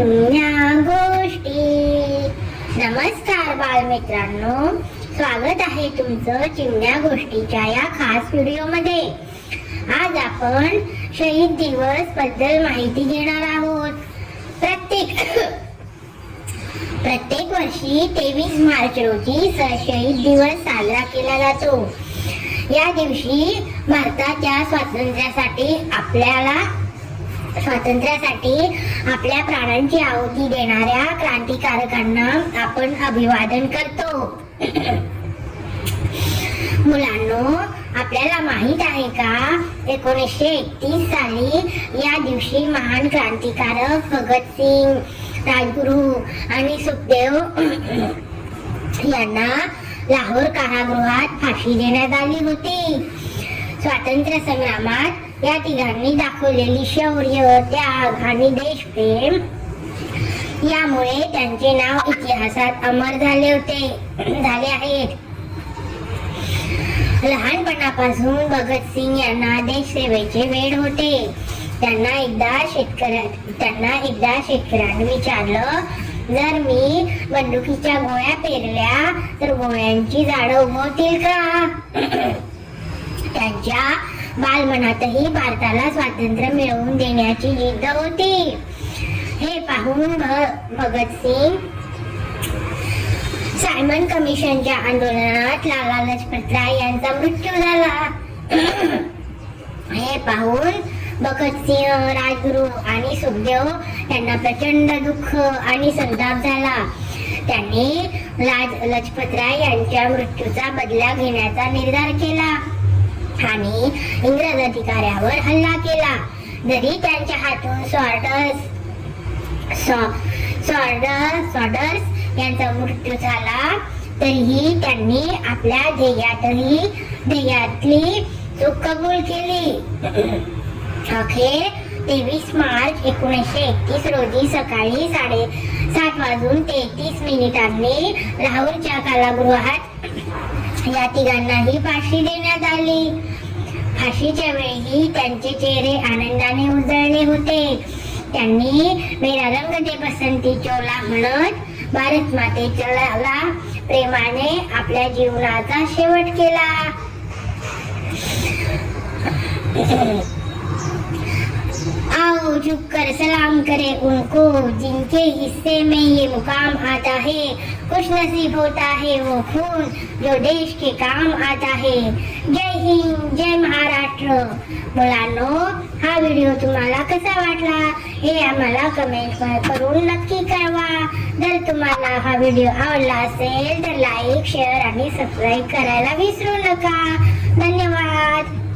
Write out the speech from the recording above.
जुन्या गोष्टी नमस्कार बालमित्रांनो. स्वागत आहे तुमचं चिमण्या गोष्टीच्या या खास व्हिडिओमध्ये. आज आपण शहीद दिवसबद्दल माहिती घेणार आहोत. प्रत्येक प्रत्येक वर्षी तेवीस मार्च रोजी शहीद दिवस साजरा केला जातो. या दिवशी भारताच्या स्वातंत्र्यासाठी आपल्याला स्वातंत्र्यासाठी आपल्या प्राणांची आहुती देणाऱ्या क्रांतिकारकांना आपण अभिवादन करतो. मुलांनो आपल्याला माहीत आहे का एकोणीसशे एकतीस साली या दिवशी महान क्रांतिकारक भगतसिंग राजगुरू आणि सुखदेव यांना लाहोर कारागृहात फाशी देण्यात आली होती. स्वातंत्र्य संग्रामात या तिघांनी दाखवलेली शौर्य त्याग आणि देशप्रेम. यामुळे त्यांचे नाव इतिहासात अमर झाले होते. झाले आहेत लहानपणापासून भगतसिंग यांना देशसेवेचे वेळ होते. त्यांना एकदा शेतकऱ्या त्यांना एकदा शेतकऱ्यांनी विचारलं जर मी बंदुकीच्या गोळ्या पेरल्या तर गोळ्यांची झाडं उगवतील का? त्यांच्या बालमनातही भारताला स्वातंत्र्य मिळवून देण्याची जिद्द होती. हे पाहून भगतसिंग सायमन कमिशनच्या आंदोलनात लाला लजपत राय यांचा मृत्यू झाला. हे पाहून भगतसिंह राजगुरू आणि सुखदेव त्यांना प्रचंड दुःख आणि संताप झाला. त्यांनी लाज लजपतराय यांच्या मृत्यूचा बदला घेण्याचा निर्धार केला. आणि इंग्रज अधिकाऱ्यावर हल्ला केला. जरी त्यांच्या हातून सॉर्डर्स सॉर्डर्स सॉर्डर्स यांचा मृत्यू झाला तरीही त्यांनी आपल्या ध्येयातही ध्येयातली चूक कबूल केली. अखेर तेवीस मार्च एकोणीसशे एकतीस रोजी सकाळी साडे सात वाजून तेहतीस मिनिटांनी लाहोरच्या कारागृहात या तिघांनाही फाशी देण्यात आली. फाशीच्या वेळी त्यांचे चेहरे आनंदाने उजळले होते. त्यांनी मेरा रंग दे बसंती चोला म्हणत भारत मातेला प्रेमाने आपल्या जीवनाचा शेवट केला. आओ झुक कर सलाम करे उनको जिनके हिस्से में ये मुकाम आता है। खुश नसीब होता है वो खून जो देश के काम आता है। जय हिंद जय महाराष्ट्र। मुलांनो हा व्हिडिओ तुम्हाला कसा वाटला? हे आम्हाला कमेंट करून नक्की कळवा. जर तुम्हाला हा व्हिडिओ आवडला असेल तर लाईक शेअर आणि सबस्क्राईब करायला विसरू नका. धन्यवाद.